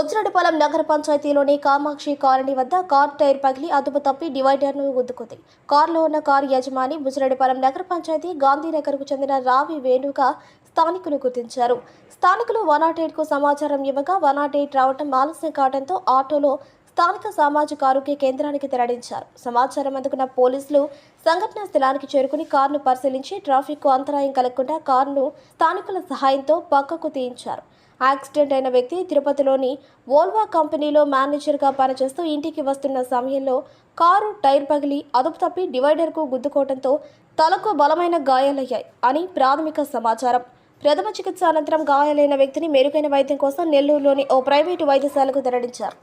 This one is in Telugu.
బుజ్జిరెడ్డిపాలెం నగర పంచాయతీలోని కామాక్షి కాలనీ వద్ద కార్ టైర్ పగిలి అదుపు తప్పి డివైడర్ను గుద్దుకుంది. కారులో ఉన్న కారు యజమాని బుజ్జిరెడ్డిపాలెం నగర పంచాయతీ గాంధీనగర్కు చెందిన రావి వేణుగా స్థానికులు గుర్తించారు. స్థానికులు వన్ నాట్ ఎయిట్కు సమాచారం ఇవ్వగా వన్ నాట్ ఎయిట్ రావడం ఆలస్యం కావడంతో ఆటోలో స్థానిక సామాజిక ఆరోగ్య కేంద్రానికి తరలించారు. సమాచారం అందుకున్న పోలీసులు సంఘటనా స్థలానికి చేరుకుని కారును పరిశీలించి ట్రాఫిక్కు అంతరాయం కలగకుండా కారును స్థానికుల సహాయంతో పక్కకు తీయించారు. యాక్సిడెంట్ అయిన వ్యక్తి తిరుపతిలోని వోల్వా కంపెనీలో మేనేజర్గా పనిచేస్తూ ఇంటికి వస్తున్న సమయంలో కారు టైర్ పగిలి అదుపు తప్పి డివైడర్కు గుద్దుకోవడంతో తలకు బలమైన గాయాలయ్యాయి అని ప్రాథమిక సమాచారం. ప్రథమ చికిత్స అనంతరం గాయాలైన వ్యక్తిని మెరుగైన వైద్యం కోసం నెల్లూరులోని ఓ ప్రైవేటు వైద్యశాలకు తరలించారు.